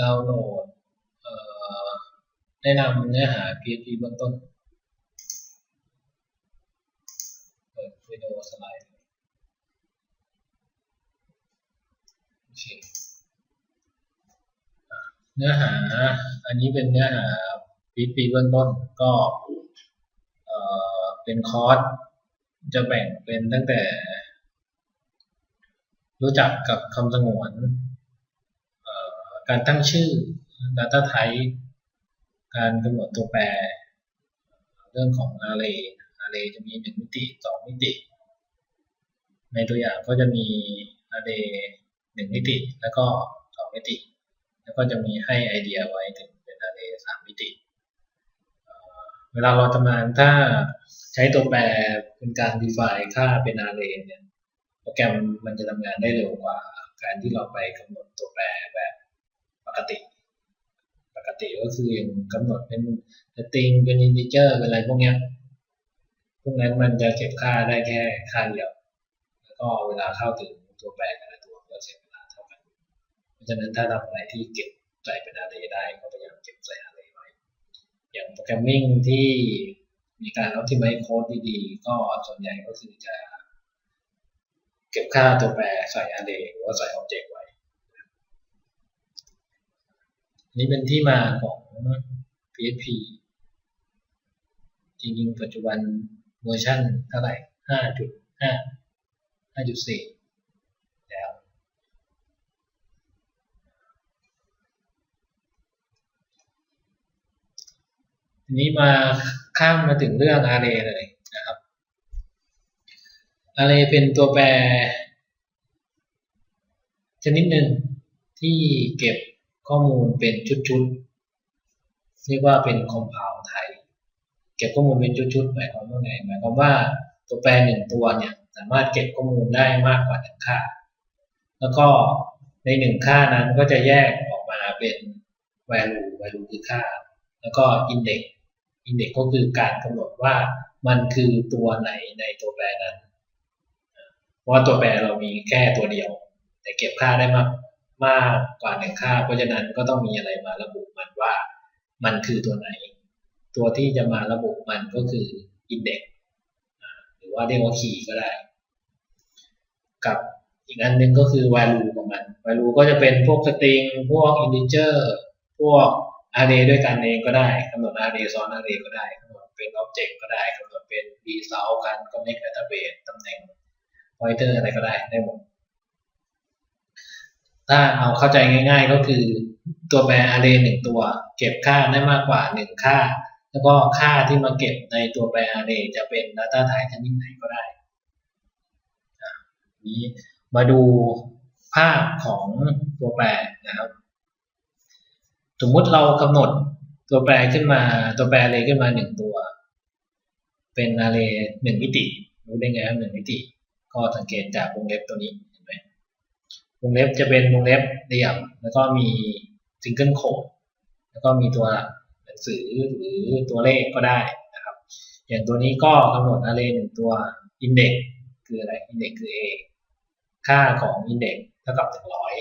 ดาวน์โหลดแนะนำเนื้อหา PHP เบื้องต้น เปิดวิดีโอสไลด์โอเคเนื้อหา อันนี้เป็นเนื้อหา PHP เบื้องต้นก็เป็นคอร์สจะแบ่งเป็นตั้งแต่ รู้จักกับคำสงวน การตั้งชื่อ Data Type การกำหนดตัวแปร เรื่องของ Array Array จะมี 1 มิติ 2 มิติ ในตัวอย่างก็จะมี Array 1 มิติ แล้วก็ 2 มิติ แล้วก็จะมีให้ไอเดียไว้ถึงเป็น Array 3 มิติ เวลาเราทำงานถ้าใช้ตัวแปรเป็นการ define ค่าเป็น Array เนี่ยโปรแกรมมันจะทำงานได้เร็วกว่า การที่เราไปกำหนดตัวแปรแบบ กติ ปกติก็คือยังกำหนดเป็น string เป็น integer เป็นอะไรพวกนี้พวกนั้นมันจะเก็บค่าได้แค่ค่าเดียวแล้วก็เวลาเข้าถึงตัวแปรแต่ละตัวก็ใช้เวลาเท่ากันเพราะฉะนั้นถ้าทำอะไรที่เก็บใส่เป็น array ได้ก็พยายามเก็บใส่ array ไว้อย่างโปรแกรมมิ่งที่มีการ optimize code ดีๆ ก็ส่วนใหญ่ก็คือจะเก็บค่าตัวแปรใส่ array หรือว่าใส่ object ไว้ นี่เป็นที่มาของ PHP จริงๆ ปัจจุบันเวอร์ชันเท่าไหร่ 5.5 5.4 แล้ว ทีนี้มาข้ามมาถึงเรื่อง array เลยนะครับ array เป็นตัวแปรชนิดหนึ่งที่เก็บ ข้อมูลเป็นชุดๆเรียกว่าเป็น compound type เก็บข้อมูลเป็นชุดๆหมายความว่าไงหมายความว่าตัวแปรหนึ่งตัวเนี่ยสามารถเก็บข้อมูลได้มากกว่าหนึ่งค่า แล้วก็ในหนึ่งค่านั้นก็จะแยกออกมาเป็น value value คือค่า แล้วก็ index index ก็คือการกำหนดว่ามันคือตัวไหนในตัวแปรนั้น เพราะว่าตัวแปรเรามีแค่ตัวเดียว แต่เก็บค่าได้มาก มากกว่าหนึ่งค่า เพราะฉะนั้นก็ต้องมีอะไรมาระบุมันว่า มันคือตัวไหน ตัวที่จะมาระบุมันก็คือ index หรือว่าเรียกว่า key ก็ได้ กับอีกอันหนึ่งก็คือ value ของมัน value ก็จะเป็นพวก string พวก integer พวก array ด้วยกันเองก็ได้กำหนด array ซ้อน array ก็ได้กำหนดเป็น object ก็ได้กำหนดเป็น result การ connect database ตำแหน่ง pointer อะไรก็ได้ได้หมด ถ้าเอาเข้าใจง่าย ๆ ก็คือตัวแปร array หนึ่งตัว เก็บค่าได้มากกว่าหนึ่งค่า แล้วก็ค่าที่มาเก็บในตัวแปร array จะเป็น data type ชนิดไหนก็ได้นี้มาดูภาพของตัวแปรนะครับ สมมุติเรากำหนดตัวแปรขึ้นมาตัวแปร array ขึ้นมาหนึ่งตัว เป็น array หนึ่งมิติ รู้ได้ไงครับหนึ่งมิติ ก็สังเกตจากวงเล็บตัวนี้ วงเล็บจะเป็นวงเล็บเรียงแล้วก็มีซิงเกิลโคดแล้วก็มีตัวหนังสือหรือตัวเลขก็ได้นะครับ อย่างตัวนี้ก็กำหนด array หนึ่งตัว index คืออะไร index คือ a ค่าของ index เท่ากับหนึ่งร้อย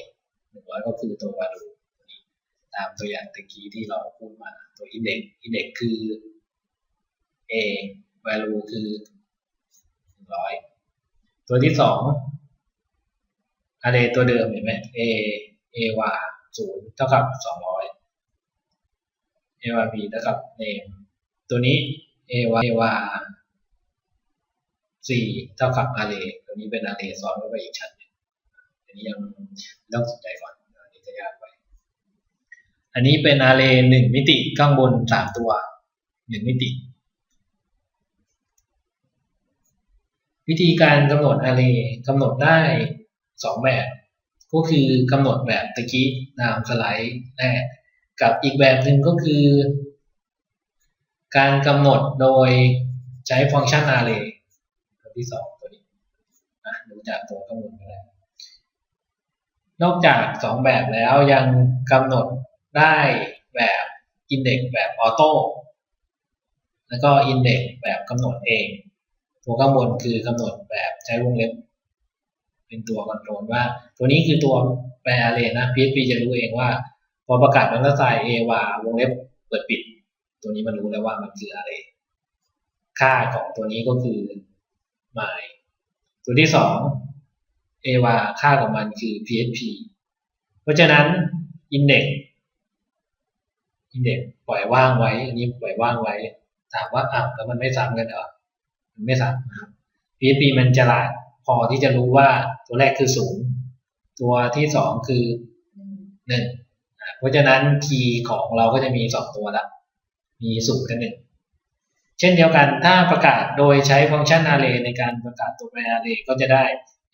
หนึ่งร้อยก็คือตัว value ตามตัวอย่างตะกี้ที่เราพูดมาตัว index index คือ a value คือหนึ่งร้อยตัวที่สอง array ตัวเดิมเห็นไหม a a var ศูนย์เท่ากับสองร้อย a var b เท่ากับ name ตัวนี้ a var a var สี่เท่ากับ array ตัวนี้เป็น array ซ้อนเข้าไปอีกชั้นนึงอันนี้ยังไม่ต้องสนใจก่อนอันนี้จะยากไป อันนี้เป็น array หนึ่งมิติข้างบนสามตัวหนึ่งมิติวิธีการกำหนด array กำหนดได้ สองแบบ ก็คือกำหนดแบบตะกี้ตามสไลด์แรกกับอีกแบบหนึ่งก็คือ การกำหนดโดยใช้ฟังก์ชัน array ตัวที่สองตัวนี้อะดูจากตัวข้างบนก็ได้นอกจากสองแบบแล้วยังกำหนดได้แบบ index แบบออโต้แล้วก็ index แบบกำหนดเอง ตัวข้างบนคือกำหนดแบบใช้วงเล็บ เป็นตัวคอนโทรลว่า ตัวนี้คือตัวแปร array นะ PHP จะรู้เองว่า พอประกาศมันก็ใส่ a วาวงเล็บเปิดปิด ตัวนี้มันรู้แล้วว่ามันคืออะไรค่าของตัวนี้ก็คือ my ตัวที่สอง a วาค่าของมันคือ php เพราะฉะนั้น index index ปล่อยว่างไว้ อันนี้ปล่อยว่างไว้ ถามว่าอ้าวแล้วมันไม่ซ้ำกันเหรอมันไม่ซ้ำนะครับ PHP มันฉลาด พอที่จะรู้ว่าตัวแรกคือศูนย์ตัวที่สองคือหนึ่งเพราะฉะนั้นคีย์ของเราก็จะมีสองตัวละมีศูนย์กับหนึ่งเช่นเดียวกันถ้าประกาศโดยใช้ฟังก์ชัน array ในการประกาศตัวแปร array ก็จะได้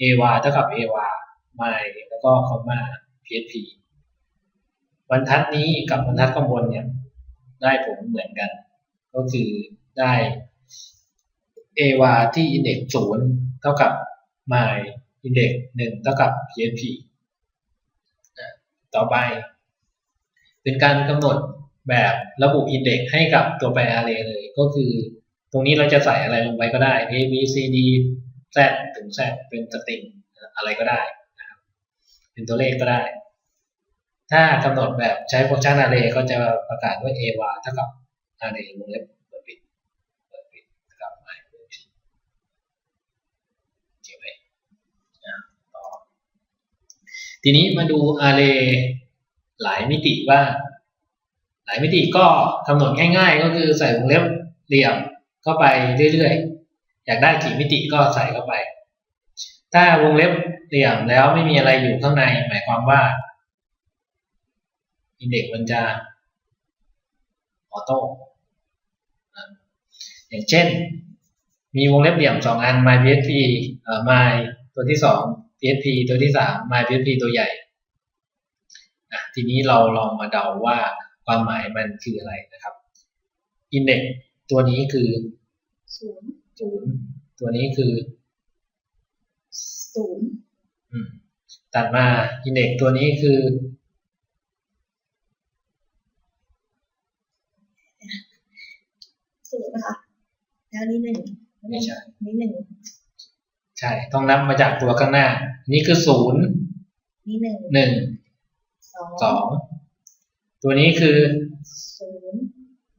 a var เท่ากับ a var my แล้วก็ comma php บรรทัดนี้กับบรรทัดข้างบนเนี่ยได้ผลเหมือนกัน ก็คือได้ a var ที่ index ศูนย์เท่ากับ my index หนึ่งเท่ากับ php ต่อไป เป็นการกำหนดแบบระบุ index ให้กับตัวแปร array เลย ก็คือ ตรงนี้เราจะใส่อะไรลงไปก็ได้ a b c d z ถึง z เป็นสตริงอะไรก็ได้นะครับเป็นตัวเลขก็ได้ ถ้ากำหนดแบบใช้ฟังก์ชัน array ก็จะประกาศว่า a var เท่ากับ array วงเล็บเปิดปิดเปิดปิดเท่ากับ my เปิดปิดโอเคไหมอะต่อ ทีนี้มาดู array หลายมิติว่า หลายมิติก็กำหนดง่าย ๆ ก็คือใส่วงเล็บเหลี่ยมเข้าไปเรื่อยๆ อยากได้กี่มิติก็ใส่เข้าไป ถ้าวงเล็บเหลี่ยมแล้วไม่มีอะไรอยู่ข้างในหมายความว่าอินเด็กมันจะออโต้อย่างเช่น มีวงเล็บเหลี่ยมสองอัน my php เอ่อ my ตัวที่สอง php ตัวที่สาม my php ตัวใหญ่อะทีนี้เราลองมาเดาว่าความหมายมันคืออะไรนะครับ index ตัวนี้คือศูนย์ศูนย์ตัวนี้คือศูนย์อืมตัดมา index ตัวนี้คือศูนย์นะคะแล้วนี่หนึ่งไม่ใช่นี่หนึ่งใช่ ต้องนับมาจากตัวข้างหน้า นี่คือศูนย์นี่หนึ่งหนึ่งสองสองตัวนี้คือศูนย์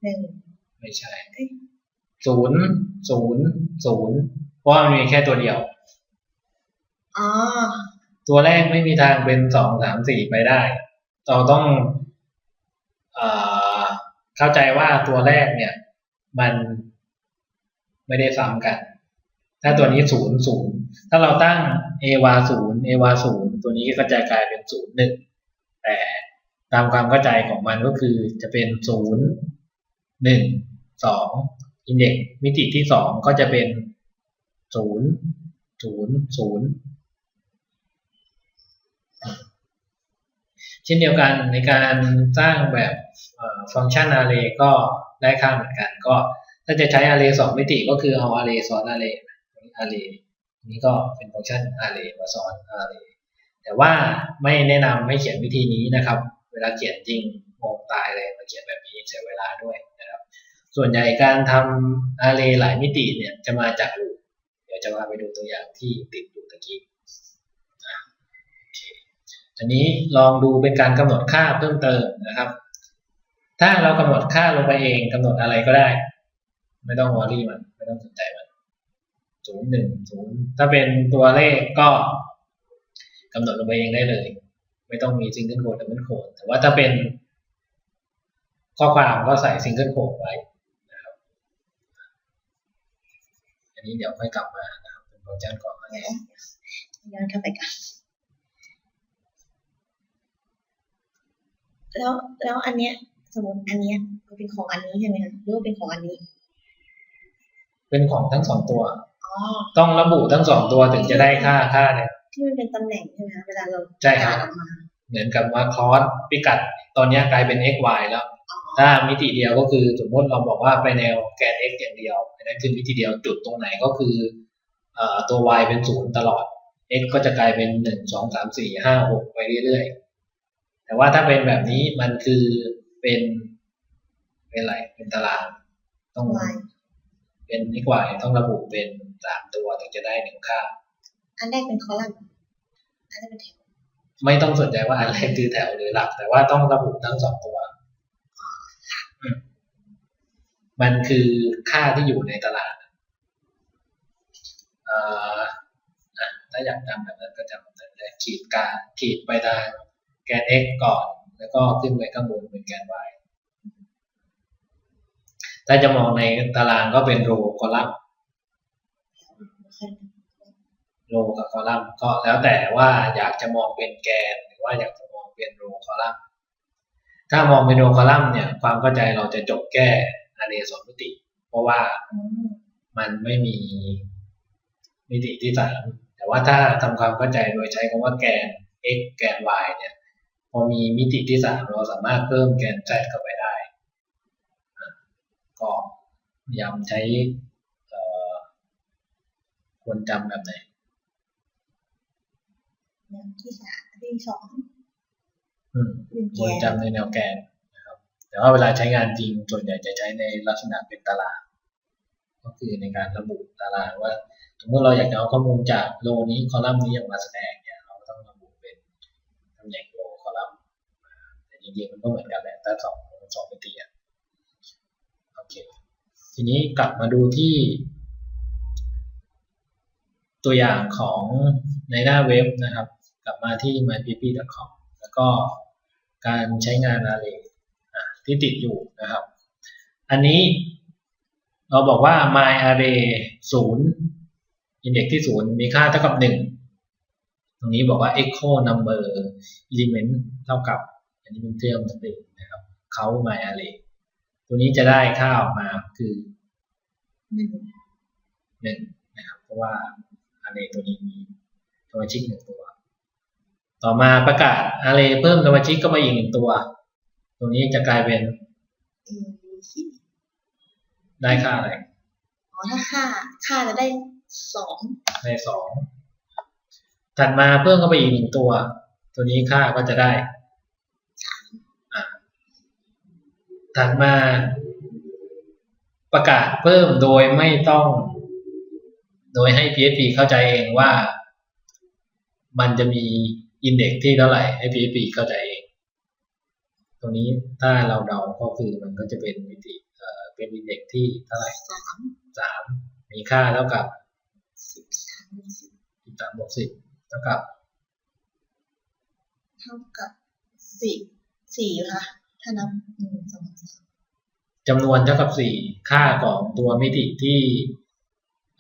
หนึ่งไม่ใช่เอ้ยศูนย์ศูนย์ศูนย์เพราะว่ามันมีแค่ตัวเดียวอ๋อตัวแรกไม่มีทางเป็นสองสามสี่ไปได้ เราต้องเอ่อเข้าใจว่าตัวแรกเนี่ย มันไม่ได้ซ้ำกัน ถ้าตัวนี้ศูนย์ศูนย์ถ้าเราตั้ง a วาศูนย์ a วาศูนย์ตัวนี้ก็จะกลายเป็นศูนย์หนึ่งแต่ตามความเข้าใจของมันก็คือจะเป็นศูนย์หนึ่งสองอินเด็กมิติที่สองก็จะเป็นศูนย์ศูนย์ศูนย์เช่นเดียวกันในการสร้างแบบฟังก์ชัน array ก็ได้ค่าเหมือนกัน ก็ถ้าจะใช้ array สองมิติก็คือเอา array ซ้อน array array นี้ก็เป็นฟังก์ชัน array มาซ้อน array แต่ว่าไม่แนะนำไม่เขียนวิธีนี้นะครับ เวลาเขียนจริงงงตายเลยมาเขียนแบบนี้เสียเวลาด้วยนะครับ ส่วนใหญ่การทำ array หลายมิติเนี่ยจะมาจาก loop เดี๋ยวจะพาไปดูตัวอย่างที่ติดอยู่ตะกี้อันนี้ลองดูเป็นการกำหนดค่าเพิ่มเติมนะครับ ถ้าเรากำหนดค่าลงไปเองกำหนดอะไรก็ได้ ไม่ต้องวอรี่มัน ไม่ต้องสนใจ ศูนย์หนึ่งศูนย์ถ้าเป็นตัวเลขก็กำหนดลงไปเองได้เลย ไม่ต้องมีซิงเกิลโคดดับเบิลโคดแต่ว่าถ้าเป็นข้อความก็ใส่ซิงเกิลโคดไว้นะครับอันนี้เดี๋ยวค่อยกลับมานะครับเป็นฟังก์ชันก่อนเดี๋ยวย้อนกลับไปกันแล้วแล้วอันเนี้ยสมมติอันเนี้ยมันเป็นของอันนี้ใช่ไหมคะหรือว่าเป็นของอันนี้ เป็นของทั้งสองตัวอ๋อ ต้องระบุทั้งสองตัวถึงจะได้ค่าค่าเนี่ยที่มันเป็นตำแหน่งใช่ไหมคะเวลาเราใช่ครับกาออกมาเหมือนกับว่าคอสพิกัดตอนนี้กลายเป็น x y แล้วอ๋อถ้ามิติเดียวก็คือสมมติเราบอกว่าไปแนวแกน x อย่างเดียวอันนั้นคือมิติเดียวจุดตรงไหนก็คือเอ่อตัว y เป็นศูนย์ตลอด x ก็จะกลายเป็นหนึ่งสองสามสี่ห้าหกไปเรื่อยๆ แต่ว่าถ้าเป็นแบบนี้มันคือเป็นเป็นอะไรเป็นตารางต้องวายเป็น x y ต้องระบุเป็น สามตัวถึงจะได้หนึ่งค่า อันแรกเป็นคอลัมน์อันแรกเป็นแถว ไม่ต้องสนใจว่าอะไรคือแถวหรือหลัก แต่ว่าต้องระบุทั้งสองตัวอืมมันคือค่าที่อยู่ในตลาดเอ่ออะถ้าอยากจำแบบนั้นก็จำแบบนั้นเลยขีดกาขีดไปทางแกน x ก่อน แล้วก็ขึ้นไปข้างบนเป็นแกน y ถ้าจะมองในตารางก็เป็นโรคอลัมน์ โรกับคอลัมน์ก็แล้วแต่ว่าอยากจะมองเป็นแกนหรือว่าอยากจะมองเป็นโรคอลัมน์ถ้ามองเป็นโรคอลัมน์เนี่ยความเข้าใจเราจะจบแก้อาเรย์สองมิติ เพราะว่ามันไม่มีมิติที่สามแต่ว่าถ้าทำความเข้าใจโดยใช้คำว่าแกน x แกน y เนี่ยพอมีมิติที่สามเราสามารถเพิ่มแกน z เข้าไปได้ก็พยายามใช้ ควรจำแบบไหนอย่างที่สามที่สองอืมเป็นแกควรนจำในแนวแกนนะครับ แต่ว่าเวลาใช้งานจริงส่วนใหญ่จะใช้ในลักษณะเป็นตารางก็คือในการระบุตารางว่าสมมติเราอยากจะเอาข้อมูลจากโลนี้คอลัมน์นี้ออกมาแสดงเนี่ยเราก็ต้องระบุเป็นตำแหน่งโลคอลัมน์แต่จริงๆมันก็เหมือนกันแหละถ้าสองสองมิติอะโอเคทีนี้กลับมาดูที่ ตัวอย่างของในหน้าเว็บนะครับ กลับมาที่ mypp.com แล้วก็การใช้งานอะไรที่ติดอยู่นะครับ อันนี้เราบอกว่า my array ศูนย์ index ที่ศูนย์มีค่าเท่ากับหนึ่งตรงนี้บอกว่า echo number element เท่ากับ อันนี้เป็นเครื่องสตริงนะครับเขา my array ตัวนี้จะได้ค่าออกมาคือหนึ่งหนึ่งนะครับ เพราะว่า array ตัวนี้มีสมาชิกหนึ่งตัว ต่อมาประกาศ array เพิ่มสมาชิกเข้ามาอีกหนึ่งตัวตรงนี้จะกลายเป็นเอสิบได้ค่าอะไรอ๋อถ้าค่าค่าจะได้สองในสองถัดมาเพิ่มเข้าไปอีกหนึ่งตัว ตัวนี้ค่าก็จะได้อะถัดมาประกาศเพิ่มโดยไม่ต้อง โดยให้ PHP เข้าใจเองว่า มันจะมีอินเด็กซ์ที่เท่าไหร่ให้ PHP เข้าใจเอง ตรงนี้ถ้าเราเดาก็คือมันก็จะเป็นมิติเอ่อเป็นอินเด็กซ์ที่เท่าไหร่สามสามมีค่าเท่ากับสิบสามสิบสิบสามบวกสิบเท่ากับ เท่ากับสี่สี่ค่ะถ้านับหนึ่งสองสามจำนวนเท่ากับสี่ค่าของตัวมิติที่เ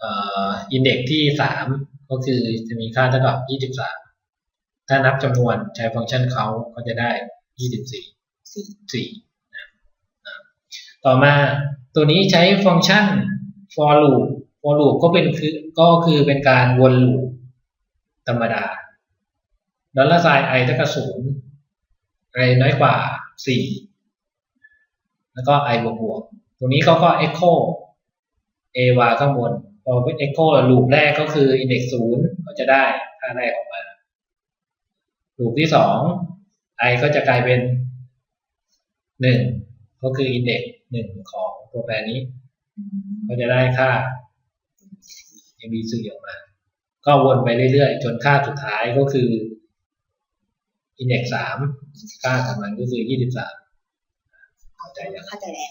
อ่ออินเด็กที่สามก็คือจะมีค่าเท่ากับยี่สิบสามถ้านับจำนวนใช้ฟังก์ชันเขาก็จะได้ยี่สิบสี่สี่สี่นะนะต่อมาตัวนี้ใช้ฟังก์ชัน for loop for loop ก็เป็นคือก็คือเป็นการวนลูปธรรมดาดอลลาร์ไซน์ i เท่ากับศูนย์ i น้อยกว่าสี่แล้วก็ i บวกบวกตรงนี้เขาก็ echo a y ข้างบน พอเป็น echo ลูปแรกก็คือ index ศูนย์ก็จะได้ค่าแรกออกมาลูปที่สอง i ก็จะกลายเป็นหนึ่งก็คือ index หนึ่งของตัวแปรนี้ ก็จะได้ค่า a b c ออกมา ก็วนไปเรื่อยๆ จนค่าสุดท้ายก็คือ index สามค่าของมันก็คือยี่สิบสามเข้าใจยังเข้าใจแล้ว